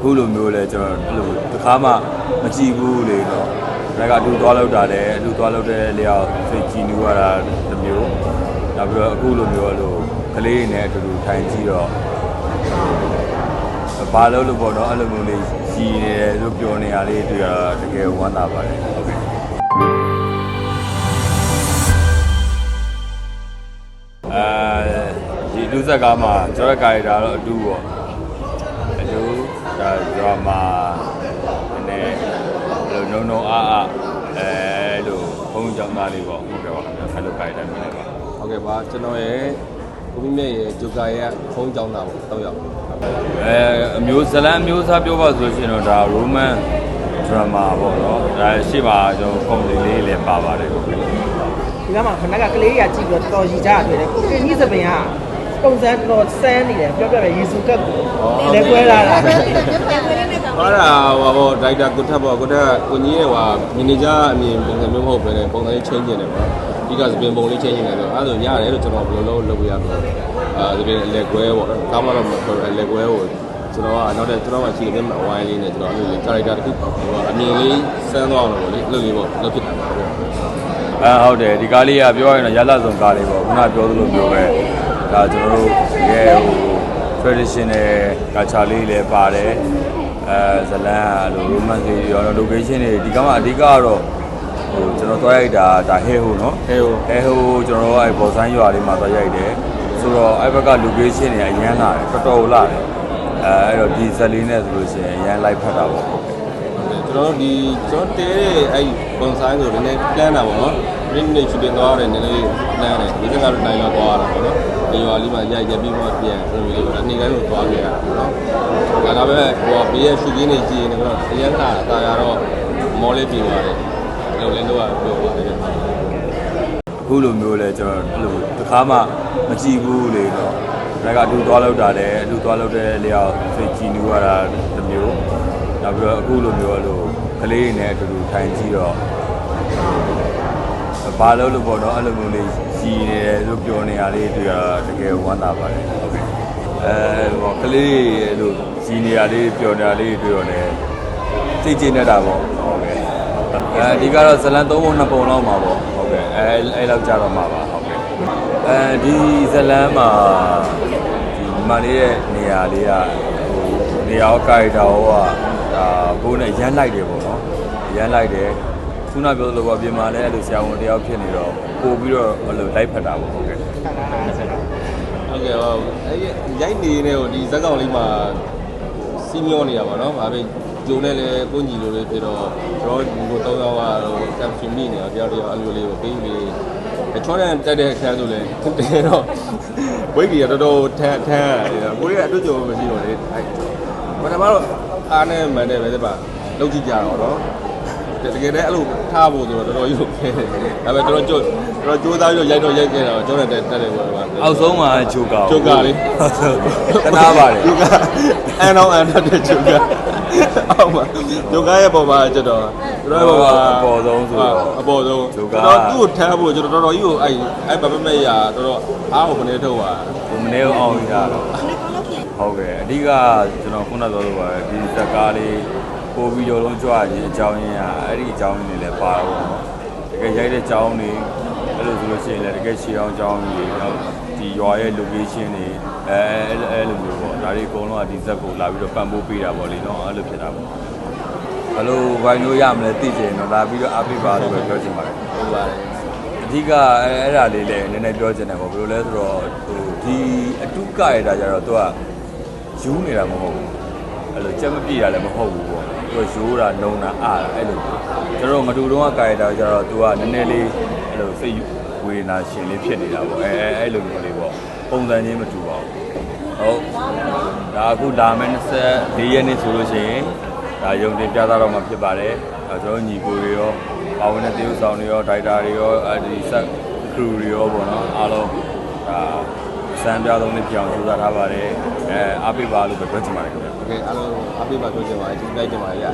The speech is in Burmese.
အခုလိုမျိုးလဲကျွန်တော်အဲ့လိုတစ်ခါမှမကြည့်ဘူးလေတော့ဒါကအတူသွားလောက်တာလည်းအတူသွားလောက်တဲ့လျောက်စိတ်ကြည်နူးရတာတစ်မျိုးနောက်ပြီးတော့အခုလိုမျိုးအဲ့လိုကလေးတွေနဲ့အတူတူထိုင်ကြည့်တော့ဘာလို့လို့ပေါ့နော်အဲ့လိုမျိုးလေးရှိနေတယ်လို့ပြောနေရလေးတွေ့ရတာတကယ်ဝမ်းသာပါတယ်ဟုတ်ကဲ့အဲဒီလူဆက်ကားမှာကျွန်တော်ကာရီတာတော့အတူပေါ့အတူ ဒါဒရာမာနည်းအဲ့လိုနုံနုံအားအားအဲလိုဘုံကြောင့်သားလေးပေါ့ဟုတ်ကဲ့ပါအဲ့လိုကာရီတာမျိုးလေးပါဟုတ်ကဲ့ပါကျွန်တော်ရဲ့ကိုမိမြတ်ရဲ့ဂျိုကာရဲ့ဖုန်းကြောင်းတာပေါ့တော့ရောက်အဲအမျိုးဇလန်အမျိုးသားပြောပါဆိုလို့ရှိရင်တော့ဒါ roman drama ပေါ့နော်ဒါရှိပါကျွန်တော်ပုံစံလေးလည်းပါပါတယ်ဟုတ်ကဲ့ဒီကမှာခဏကကလေးရကြည့်ပြီးတော့တော်တော်ရည်ကြရတယ်တယ်ကိုကင်းကြီးစပင်က ပုံစံတော်ဆန်းနေတယ်ပြောပြမယ်ယေစုကတ်ကိုလက်ကွဲလာတာအဲ့ဒါဟိုဘောဒိုက်တာကိုထပ်ပေါ့ကိုထပ်ကိုကြီးရဲ့ဟိုမန်နေဂျာအမြင်ပုံစံမျိုးမဟုတ်ဘဲနဲ့ပုံစံလေးချင်းကျင်တယ်ပေါ့ဒီကစပင်ပုံလေးချင်းကျင်တယ်ဆိုအဲ့ဒါဆိုရတယ်လို့ကျွန်တော်ဘယ်လိုလုပ်လုပ်ရမလဲအာစပင်လက်ကွဲပေါ့ဒါမှတော့မဟုတ်လက်ကွဲကိုကျွန်တော်ကနောက်တဲ့ကျွန်တော်ကရှိတဲ့ဝိုင်းလေးနဲ့ကျွန်တော်အဲ့လို character တစ်ခုဟိုအမြင်လေးစမ်းသွားအောင်လို့လေလုပ်လေးပေါ့လုပ်ဖြစ်တာပေါ့အဲဟုတ်တယ်ဒီကားလေးကပြောရရင်တော့ရလဆုံကားလေးပေါ့ခုနပြောသလိုမျိုးပဲ ဒါကျွန်တော်တို့ရဲ့ဟို traditional culture လေးလည်းပါတယ်အဲဇလန်အဲ့လို romance တွေရော location တွေဒီကမှာအဓိကကတော့ဟိုကျွန်တော်သွားရိုက်တာဒါဟဲဟိုနော်ဟဲဟိုအဲဟိုကျွန်တော်တို့အဲ့ဘော်ဆိုင်ရွာလေးမှာသွားရိုက်တယ်ဆိုတော့အဲ့ဘက်က location တွေအရန်လာတယ်တော်တော်လာတယ်အဲအဲ့တော့ဒီဇက်လေးနဲ့ဆိုလို့ရှိရင်အရန်လိုက်ဖတ်တာပေါ့ကျွန်တော်တို့ဒီကျွန်တော်တဲတဲ့အဲ့ဘွန်ဆိုင်ကိုနည်းနည်း plan တာပေါ့နော်။ print နဲ့ shooting သွားရတယ်နည်းနည်း plan တယ်ဒီကကတော့နိုင်လောက်သွားရတာပေါ့နော်။ဒီရွာလေးမှာရိုက်ရက်ပြီးမှပြန်ဆိုပြီးတော့အနေနဲ့လို့သွားခဲ့ရတာပေါ့နော်။ဒါကပဲဟိုဘေးရဲ့ shooting တွေကြည့်နေတော့အရင်ကအသာရတော့မောလေးပြင်သွားတယ်။အဲ့လိုလည်းတော့ပြောပါတယ်ဗျ။အခုလိုမျိုးလဲကျွန်တော်အဲ့လိုတစ်ခါမှမကြည့်ဘူးလေတော့ဒါကအတူသွားလောက်တာလည်းအတူသွားလောက်တဲ့လျောက်စိတ်ကြည်နူးရတာတစ်မျိုးနောက်ပြီးတော့အခုလိုမျိုးအဲ့လိုကလေးတွေနဲ့အတူတူထိုင်ကြည့်တော့ ဘာလို့လို့ပေါ့နော်အဲ့လိုမျိုးလေးရှိနေတယ်လို့ပြောနေရလေးတွေ့ရတာတကယ်ဝမ်းသာပါတယ်ဟုတ်ကဲ့အဲဟောကလေးတွေအဲ့လိုရှိနေရလေးပြောနေတာလေးတွေ့တော့လည်းစိတ်ကြည်နေတာပေါ့ဟုတ်ကဲ့အဲဒီကတော့ဇလန်၃ပုံ၂ပုံလောက်မှာပေါ့ဟုတ်ကဲ့အဲအဲ့လောက်ကြတော့မှာပါဟုတ်ကဲ့အဲဒီဇလန်မှာဒီမလေးရဲ့နေရာလေးကဟိုနေရာကိုကာရီတာဟောကဒါဘိုးနဲ့ရမ်းလိုက်တယ်ပေါ့နော်ရမ်းလိုက်တယ် ခုနပြောသလိုပေါ့ပြင်မာလဲအဲ့လိုဆရာဝန်တယောက်ဖြစ်နေတော့ပို့ပြီးတော့အဲ့လိုလိုက်ဖက်တာပေါ့ဟုတ်ကဲ့ဟုတ်ကဲ့ဟုတ်အဲ့ရိုက်နေနေဟိုဒီဇက်ကောင်လေးမှာစီမျောနေတာပါနော်။ဒါပေမဲ့ဂျုံနဲ့လည်းကိုညီလိုလေးဖြစ်တော့ကျွန်တော်ဒီကို၃ယောက်ကဟိုကမ်ရှင်မိနေတာတယောက်တယောက်အလိုလေးကိုပေးပြီးအချောတဲ့တက်တဲ့အခန်းဆိုလဲတဲတော့ဝိတ်ကြီးကတော်တော်ထန်းထန်းရတယ်ကိုရီးယားအတွေ့အကြုံမရှိတော့လေအဲ့ပထမတော့အားနဲ့မှန်တယ်ပဲတဲ့ပါလောက်ကြည့်ကြတော့နော် တကယ်တည်းအဲ့လိုထားဖို့ဆိုတော့တော်တော်ရုပ်ခဲတယ်ဒါပေမဲ့တော်တော်ကြိုးတော်တော်ကြိုးစားပြီးရိုက်တော့ရိုက်ခဲ့တော့ကျွန်တော်တက်တက်တယ်ပေါ့ကွာအောက်ဆုံးမှာဂျိုကာဂျိုကာလေးတနာပါတယ်ဂျိုကာအန်အောင်အန်တက်တဲ့ဂျိုကာအောက်မှာဂျိုကာရဲ့ပုံမှာကျတော့ကျွန်တော်ရဲ့ပုံမှာအပေါ်ဆုံးဆိုတော့အပေါ်ဆုံးဂျိုကာကျွန်တော်သူ့ကိုထမ်းဖို့ကျွန်တော်တော်တော်ကြီးကိုအဲ့အဲ့ဘာပဲမဲ့ရတော်တော်အားကိုမနေထုတ်ပါဒီမနေ့အောင်ရတာဟုတ်ကဲ့အဓိကကျွန်တော်ခုနပြောလို့ပါဒီဇက်ကားလေး ပို့ပြီးတော့လုံးကြွခြင်းအကြောင်းရင်းကအဲ့ဒီအကြောင်းရင်းတွေလည်းပါတော့ပေါ့နော်တကယ်ရိုက်တဲ့အကြောင်းတွေအဲ့လိုဆိုလို့ရှိရင်လည်းတကယ်ရှေးအောင်အကြောင်းတွေနောက်ဒီရွာရဲ့ location တွေအဲအဲ့အဲ့လိုမျိုးပေါ့ဒါတွေအကုန်လုံးကဒီဇက်ကိုလာပြီးတော့ပံ့ပိုးပေးတာပေါ့လေနော်အဲ့လိုဖြစ်တာပေါ့ဘယ်လိုဘိုင်းလို့ရမလဲသိချင်တော့လာပြီးတော့အားပေးပါလို့ပဲပြောချင်ပါတယ်ဟုတ်ပါတယ်အဓိကအဲအဲ့ဒါလေးလည်းနည်းနည်းပြောချင်တယ်ပေါ့ဘယ်လိုလဲဆိုတော့ဟိုဒီအတုကရတာကြတော့သူကယူနေတာမဟုတ်ဘူးအဲ့လိုကြက်မပြည့်တာလည်းမဟုတ်ဘူးပေါ့ သူကယူတာနှုံတာအားတာအဲ့လိုကျွန်တော်ငတူတုံးကကာရတာကြတော့သူကနည်းနည်းလေးအဲ့လိုစိတ်ဝေဒနာရှင်လေးဖြစ်နေတာပေါ့အဲအဲအဲ့လိုမျိုးလေးပေါ့ပုံစံချင်းမတူပါဘူးဟုတ်ဒါအခုလာမယ့်24ရက်နေ့ဆိုလို့ရှိရင်ဒါယုံတင်ပြသတော့မှာဖြစ်ပါတယ်အဲကျွန်တော်ညီကိုတွေရောပါဝင်တဲ့တရုပ်ဆောင်တွေရောဒိုက်တာတွေရောအဲဒီဆက်ခရူတွေရောပေါ့နော်အားလုံးဒါ စံပြသုံးလေးပြောင်းစူးစမ်းထားပါတယ်အဲအားပေးပါလို့ပဲပြောချင်ပါတယ်ခင်ဗျာ โอเคအားလုံးအပြည့်ပါပြောချင်ပါတယ်ဒီလိုက်ချင်ပါရ